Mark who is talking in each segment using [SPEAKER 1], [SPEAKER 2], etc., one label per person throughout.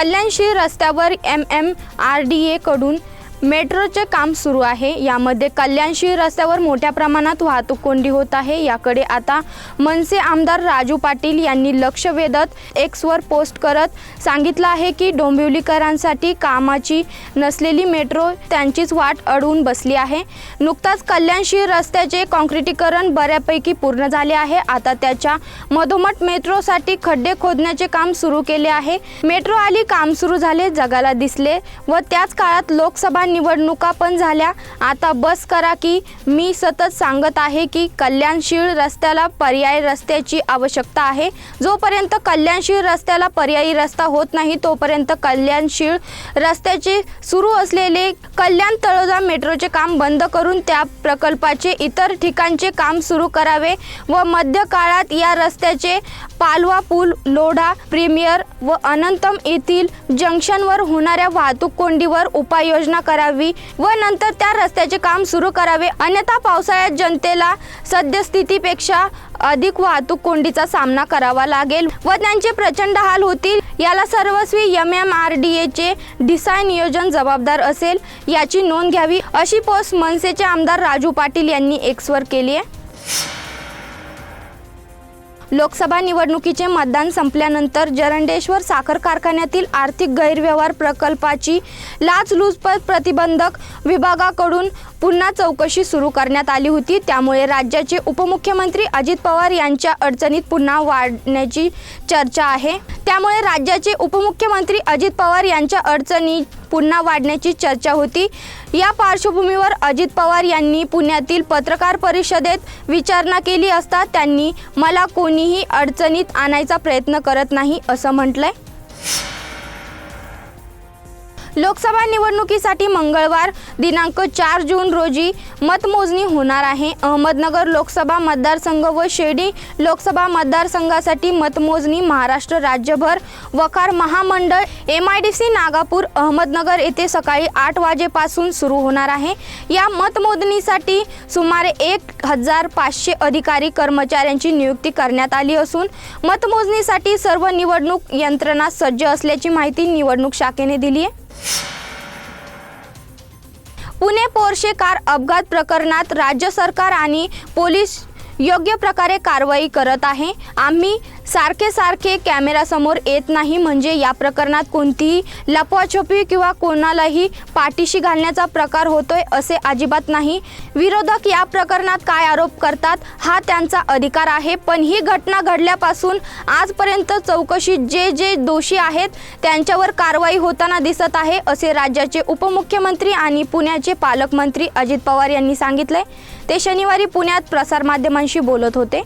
[SPEAKER 1] कल्याणशी रस्त्यावर M M R D एकडून मेट्रोचे काम सुरू आहे. यामध्ये कल्याणशी रस्त्यावर मोठ्या प्रमाणात वाहतूक कोंडी होत आहे. याकडे आता मनसे आमदार राजू पाटील यांनी लक्ष वेधत एक्सवर पोस्ट करत सांगितलं आहे की डोंबिवलीकरांसाठी कामाची नसलेली मेट्रो त्यांचीच वाट अडवून बसली आहे. नुकताच कल्याणशी रस्त्याचे कॉन्क्रिटीकरण बऱ्यापैकी पूर्ण झाले आहे. आता त्याच्या मधोमध मेट्रोसाठी खड्डे खोदण्याचे काम सुरू केले आहे. मेट्रो आली काम सुरू झाले जगाला दिसले व त्याच काळात लोकसभा निवडणुका पण झाल्या. आता बस करा की मी सतत सांगत आहे की कल्याणशील रस्त्याला पर्यायी रस्त्याची आवश्यकता आहे. जोपर्यंत कल्याणशील रस्त्याला पर्यायी रस्ता होत नाही तोपर्यंत कल्याणशील रस्त्याचे सुरू असलेले कल्याण तळोजा मेट्रोचे काम बंद करून त्या प्रकल्पाचे इतर ठिकाणचे काम सुरू करावे व मध्य काळात या रस्त्याचे पालवा पूल लोढा प्रीमियर व अनंतम येथील जंक्शनवर होणाऱ्या वाहतूक कोंडीवर उपाययोजना करा करावी व नंतर त्या रस्त्याचे काम सुरू करावे. अन्यथा पावसाळ्यात जनतेला सद्यस्थितीपेक्षा अधिक वाहतूक कोंडीचा सामना करावा लागेल व त्यांचे प्रचंड हाल होतील. याला सर्वस्वी एम एम आर डी एचे डिसाय नियोजन जबाबदार असेल याची नोंद घ्यावी अशी पोस्ट मनसेचे आमदार राजू पाटील यांनी एक्सवर केली आहे. लोकसभा निवडणुकीचे मतदान संपल्यानंतर जरंडेश्वर साखर कारखान्यातील आर्थिक गैरव्यवहार प्रकल्पाची लाचलुचपत प्रतिबंधक विभागाकडून पुन्हा चौकशी सुरू करण्यात आली होती. त्यामुळे राज्याचे उपमुख्यमंत्री अजित पवार यांच्या अडचणीत पुन्हा वाढण्याची चर्चा आहे. त्यामुळे राज्याचे उपमुख्यमंत्री अजित पवार यांच्या अडचणी पुन्हा वाढण्याची चर्चा होती. या पार्श्वभूमीवर अजित पवार यांनी पुण्यातील पत्रकार परिषदेत विचारणा केली असता त्यांनी मला कोणीही अडचणीत आणायचा प्रयत्न करत नाही असं म्हटलंय. लोकसभा निवडणुकीसाठी मंगळवार दिनांक चार जून रोजी मतमोजणी होणार आहे. अहमदनगर लोकसभा मतदारसंघ व शेडी लोकसभा मतदारसंघासाठी मतमोजणी महाराष्ट्र राज्यभर. वकार महामंडळ M I D C Nagapur Ahmednagar येथे सकाळी आठ वाजेपासून सुरू होणार आहे. या मतमोजणीसाठी सुमारे एक हजार पाचशे अधिकारी कर्मचाऱ्यांची नियुक्ती करण्यात आली असून मतमोजणीसाठी सर्व निवडणूक यंत्रणा सज्ज असल्याची माहिती निवडणूक शाखेने दिली आहे. पुणे पोर्शे कार अपघात प्रकरणात राज्य सरकार आणि पोलीस योग्य प्रकारे कारवाई करत आहे. आम्ही सारखे सारखे कॅमेरासमोर येत नाही. म्हणजे या प्रकरणात कोणतीही लपवाछपी किंवा कोणालाही पाठीशी घालण्याचा प्रकार होतोय असे अजिबात नाही. विरोधक या प्रकरणात काय आरोप करतात हा त्यांचा अधिकार आहे. पण ही घटना घडल्यापासून आजपर्यंत चौकशीत जे जे दोषी आहेत त्यांच्यावर कारवाई होताना दिसत आहे असे राज्याचे उपमुख्यमंत्री आणि पुण्याचे पालकमंत्री अजित पवार यांनी सांगितले ते शनिवारी पुण्यात प्रसारमाध्यमांशी बोलत होते.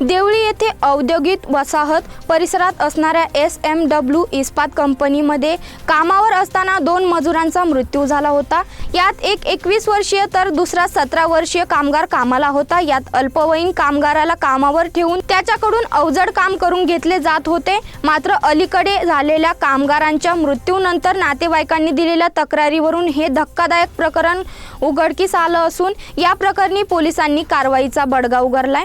[SPEAKER 1] देवळी येथे औद्योगिक वसाहत परिसरात असणाऱ्या एस एम डब्ल्यू इस्पात कंपनीमध्ये कामावर असताना दोन मजुरांचा मृत्यू झाला होता. यात एक एकवीस वर्षीय तर दुसरा सतरा वर्षीय कामगार कामाला होता. यात अल्पवयीन कामगाराला कामावर ठेवून त्याच्याकडून अवजड काम करून घेतले जात होते. मात्र अलीकडे झालेल्या कामगारांच्या मृत्यूनंतर नातेवाईकांनी दिलेल्या तक्रारीवरून हे धक्कादायक प्रकरण उघडकीस आलं असून या प्रकरणी पोलिसांनी कारवाईचा बडगा उगारलाय.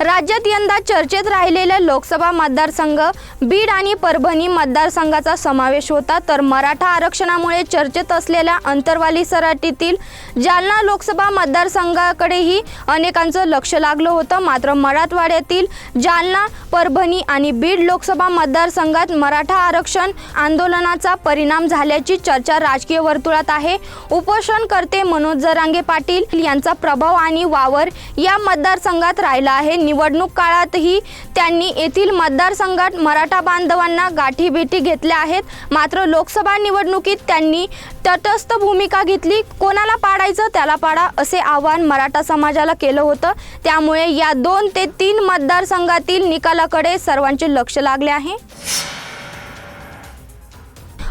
[SPEAKER 1] राज्यात यंदा चर्चेत राहिलेल्या लोकसभा मतदारसंघ बीड आणि परभणी मतदारसंघाचा समावेश होता. तर मराठा आरक्षणामुळे चर्चेत असलेल्या अंतरवाली सराटीतील जालना लोकसभा मतदारसंघाकडेही अनेकांचं लक्ष लागलं होतं. मात्र मराठवाड्यातील जालना परभणी आणि बीड लोकसभा मतदारसंघात मराठा आरक्षण आंदोलनाचा परिणाम झाल्याची चर्चा राजकीय वर्तुळात आहे. उपोषणकर्ते मनोज जरांगे पाटील यांचा प्रभाव आणि वावर या मतदारसंघात राहिला आहे. निवडणूक काळातही त्यांनी येथील मतदारसंघात मराठा बांधवांना गाठीभेटी घेतल्या आहेत. मात्र लोकसभा निवडणुकीत त्यांनी तटस्थ भूमिका घेतली. कोणाला पाडायचं त्याला पाडा असे आवाहन मराठा समाजाला केलं होतं. त्यामुळे या दोन ते तीन मतदारसंघातील निकालाकडे सर्वांचे लक्ष लागले आहे.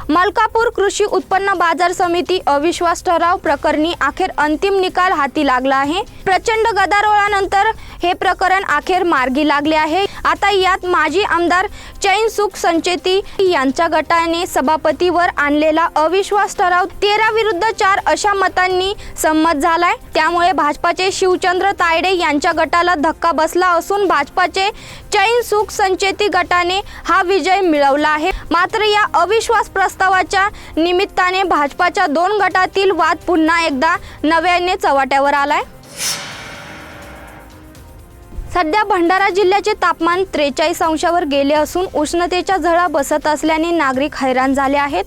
[SPEAKER 1] मलकापूर कृषी उत्पन्न बाजार समिती अविश्वास ठराव प्रकरणी अखेर अंतिम निकाल हाती लागला आहे. प्रचंड गदारोळानंतर हे प्रकरण अखेर मार्गी लागले आहे. आता यात माजी आमदार चैन सुख संचेती यांच्या गटाने सभापतीवर आणलेला अविश्वास ठराव तेरा विरुद्ध चार अशा मतांनी संमत झालाय. त्यामुळे भाजपाचे शिवचंद्र तायडे यांच्या गटाला धक्का बसला असून भाजपाचे चैन सुख संचेती गटाने हा विजय मिळवला आहे. मात्र या अविश्वास प्रस्तावाच्या निमित्ताने भाजपाच्या दोन गटातील वाद पुन्हा एकदा नव्याने चव्हाट्यावर आलाय. सध्या भंडारा जिल्ह्याचे तापमान त्रेचाळीस अंशावर गेले असून उष्णतेच्या झळा बसत असल्याने नागरिक हैराण झाले आहेत.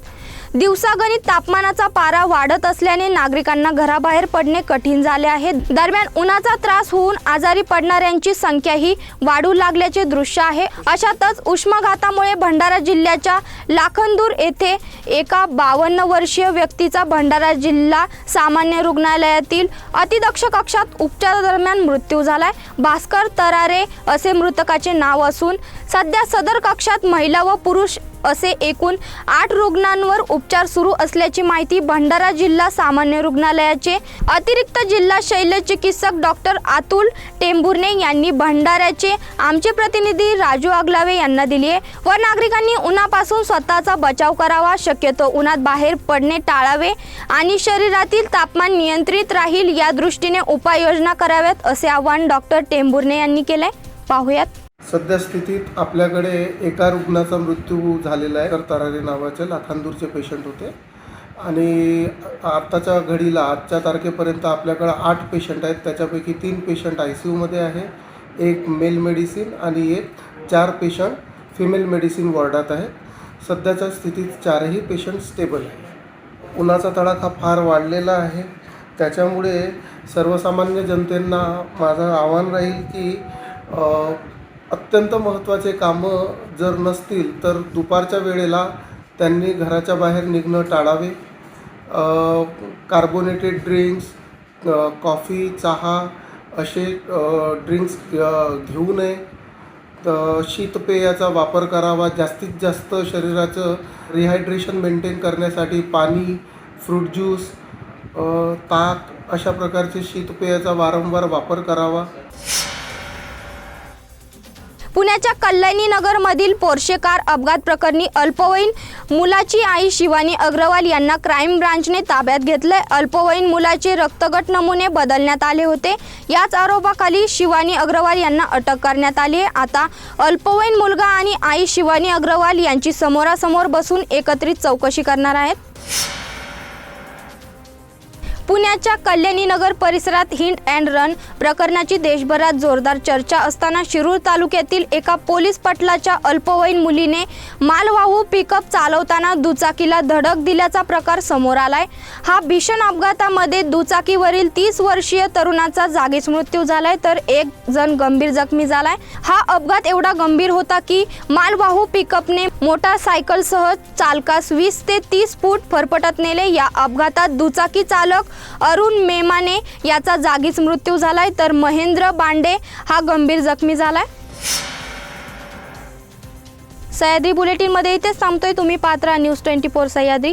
[SPEAKER 1] दिवसागणित तापमानाचा पारा वाढत असल्याने नागरिकांना घराबाहेर पडणे कठीण झाले आहे. दरम्यान उन्हाचा त्रास होऊन आजारी पडणाऱ्यांची संख्याही वाढू लागल्याचे दृश्य आहे. अशातच उष्माघातामुळे भंडारा जिल्ह्याच्या लाखनदूर येथे एका बावन्न वर्षीय व्यक्तीचा भंडारा जिल्हा सामान्य रुग्णालयातील अतिदक्ष कक्षात उपचारादरम्यान मृत्यू झालाय. भास्कर तरारे असे मृतकाचे नाव असून सध्या सदर कक्षात महिला व पुरुष असे एकूण आठ रुग्णांवर उपचार सुरू असल्याची माहिती भंडारा जिल्हा सामान्य रुग्णालयाचे अतिरिक्त जिल्हा शैल्य चिकित्सक डॉक्टर अतुल टेंभुर्णे यांनी भंडाऱ्याचे आमचे प्रतिनिधी राजू आगलावे यांना दिली आहे. व नागरिकांनी उन्हापासून स्वतःचा बचाव करावा शक्यतो उन्हात बाहेर पडणे टाळावे आणि शरीरातील तापमान नियंत्रित राहील या दृष्टीने उपाययोजना कराव्यात असे आवाहन डॉक्टर टेंभुर्णे यांनी केले पाहूयात.
[SPEAKER 2] सध्या स्थितीत आपल्याकडे एका रुग्णाचा मृत्यू झालेला आहे. तर तरारे नावाचे लाखांदूरचे पेशंट होते. आणि आत्ताच्या घडीला आजच्या तारखेपर्यंत आपल्याकडं आठ पेशंट आहेत. त्याच्यापैकी तीन पेशंट आय सी यूमध्ये आहे एक मेल मेडिसिन आणि एक चार पेशंट फिमेल मेडिसिन वॉर्डात आहे. सध्याच्या स्थितीत चारही पेशंट स्टेबल आहे उन्हाचा तडाखा फार वाढलेला आहे. त्याच्यामुळे सर्वसामान्य जनतेंना माझं आव्हान राहील की अत्यंत महत्त्वाचे कामं जर नसतील तर दुपारच्या वेळेला त्यांनी घराच्या बाहेर निघणं टाळावे. कार्बोनेटेड ड्रिंक्स कॉफी चहा असे ड्रिंक्स घेऊ नये. तर शीतपेयाचा वापर करावा. जास्तीत जास्त शरीराचं रिहायड्रेशन मेंटेन करण्यासाठी पाणी फ्रूट ज्यूस ताक अशा प्रकारचे शीतपेयाचा वारंवार वापर करावा.
[SPEAKER 1] पुण्याच्या कल्याणी नगरमधील पोर्शे कार अपघात प्रकरणी अल्पवयीन मुलाची आई शिवानी अग्रवाल यांना क्राईम ब्रांचने ताब्यात घेतलंय. अल्पवयीन मुलाचे रक्तगट नमुने बदलण्यात आले होते. याच आरोपाखाली शिवानी अग्रवाल यांना अटक करण्यात आली आहे. आता अल्पवयीन मुलगा आणि आई शिवानी अग्रवाल यांची समोरासमोर बसून एकत्रित चौकशी करणार आहेत. पुण्याच्या कल्याणी नगर परिसरात हिंट अँड रन प्रकरणाची देशभरात जोरदार चर्चा असताना शिरूर तालुक्यातील एका पोलीस पटलाच्या अल्पवयीन मुलीने मालवाहू पिकअप चालवताना दुचाकीला धडक दिल्याचा प्रकार समोर आलाय. हा भीषण अपघातामध्ये दुचाकीवरील तीस वर्षीय तरुणाचा जागीच मृत्यू झालाय तर एक जण गंभीर जखमी झालाय. हा अपघात एवढा गंभीर होता की मालवाहू पिकअपने मोटारसायकलसह चालकास वीस ते तीस फूट फरफटत नेले. या अपघातात दुचाकी चालक अरुण मेमाने याचा जागीच मृत्यू झालाय तर महेंद्र बांडे हा गंभीर जखमी झालाय. सह्याद्री बुलेटिनमध्ये इथेच थांबतोय तुम्ही पात्रा न्यूज ट्वेंटी फोर सह्याद्री.